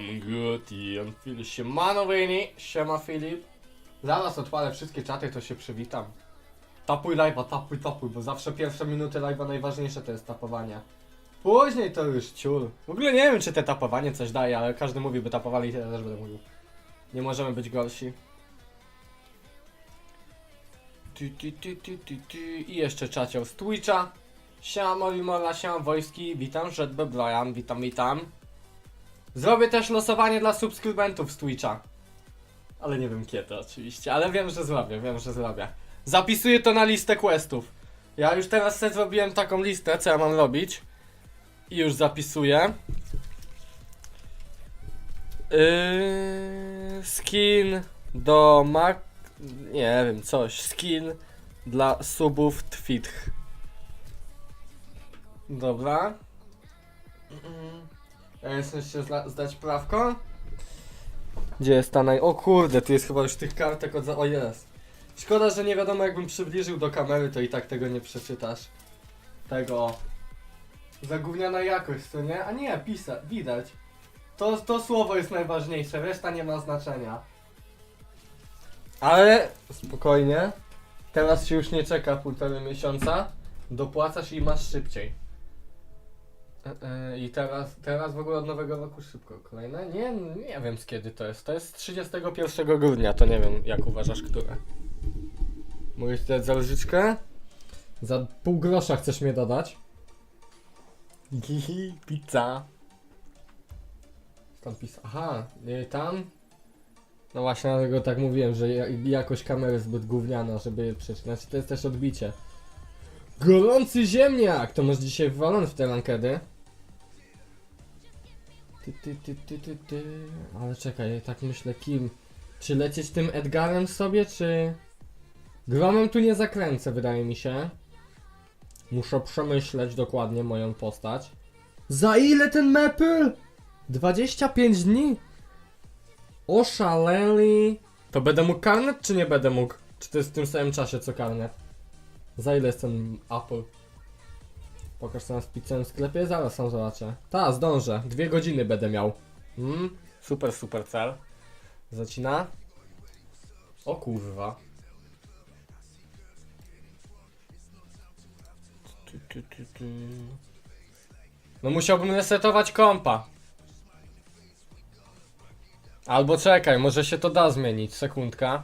I'm good i on Filip. Siemano Wyni, siema Filip. Zaraz odpalę wszystkie czaty, to się przywitam. Tapuj live'a, tapuj, tapuj, bo zawsze pierwsze minuty live'a najważniejsze to jest tapowanie. Później to już ciul. W ogóle nie wiem, czy te tapowanie coś daje, ale każdy mówi, by tapowali, ja też będę mówił. Nie możemy być gorsi. Tu, tu, tu, tu, tu, tu. I jeszcze czaciał z Twitcha. Siema Molimola, siema Wojski, witam, Rzedbe Brian, witam, witam. Zrobię też losowanie dla subskrybentów z Twitcha. Ale nie wiem kiedy oczywiście, ale wiem, że zrobię, wiem, że zrobię. Zapisuję to na listę questów. Ja już teraz sobie zrobiłem taką listę, co ja mam robić. I już zapisuję. Yy, skin do Mac... Nie wiem, coś. Skin dla subów Twitch. Dobra. Ja jestem jeszcze zla- zdać prawko? Gdzie jest ta naj... O kurde, tu jest chyba już tych kartek od... za- O jest. Szkoda, że nie wiadomo jakbym przybliżył do kamery, to i tak tego nie przeczytasz. Tego... Zagówniana jakość, co nie? A nie, pisa, widać. To, to słowo jest najważniejsze, reszta nie ma znaczenia. Ale spokojnie. Teraz się już nie czeka półtorej miesiąca. Dopłacasz i masz szybciej. E, e, I teraz, teraz w ogóle od nowego roku szybko. Kolejne? Nie, nie wiem z kiedy to jest. To jest 31 grudnia, to nie wiem jak uważasz, które. Mówisz dać za różyczkę? Za pół grosza chcesz mnie dodać? Hihi, pizza. Tam pis. Aha, nie, tam? No właśnie, dlatego tak mówiłem, że ja- jakość kamery zbyt gówniana, żeby je przeczytać. Znaczy, to jest też odbicie. Gorący ziemniak! To masz dzisiaj wywalony w te lankedy. Ty, ty, ty, ty, ty, ty. Ale czekaj, tak myślę kim? Czy lecieć tym Edgarem sobie, czy... Gromem tu nie zakręcę, wydaje mi się. Muszę przemyśleć dokładnie moją postać. Za ile ten Maple? 25 dni? Oszaleli. To będę mógł karnet, czy nie będę mógł? Czy to jest w tym samym czasie co karnet? Za ile jest ten Apple? Pokaż co na pizzę w sklepie, zaraz sam zobaczę. Ta, zdążę. Dwie godziny będę miał. Mm, super, super cel. Zacina. O kurwa. Tu, tu, tu, tu. No musiałbym resetować kompa. Albo czekaj, może się to da zmienić. Sekundka.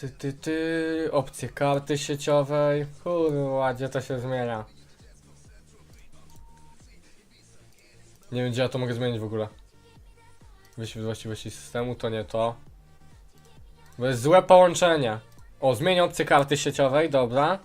Ty, ty, ty, opcje karty sieciowej. Kurwa, gdzie to się zmienia? Nie wiem, gdzie ja to mogę zmienić w ogóle. Wyświetl właściwości systemu, to nie to. Bo jest złe połączenie. O, zmień opcję karty sieciowej, dobra.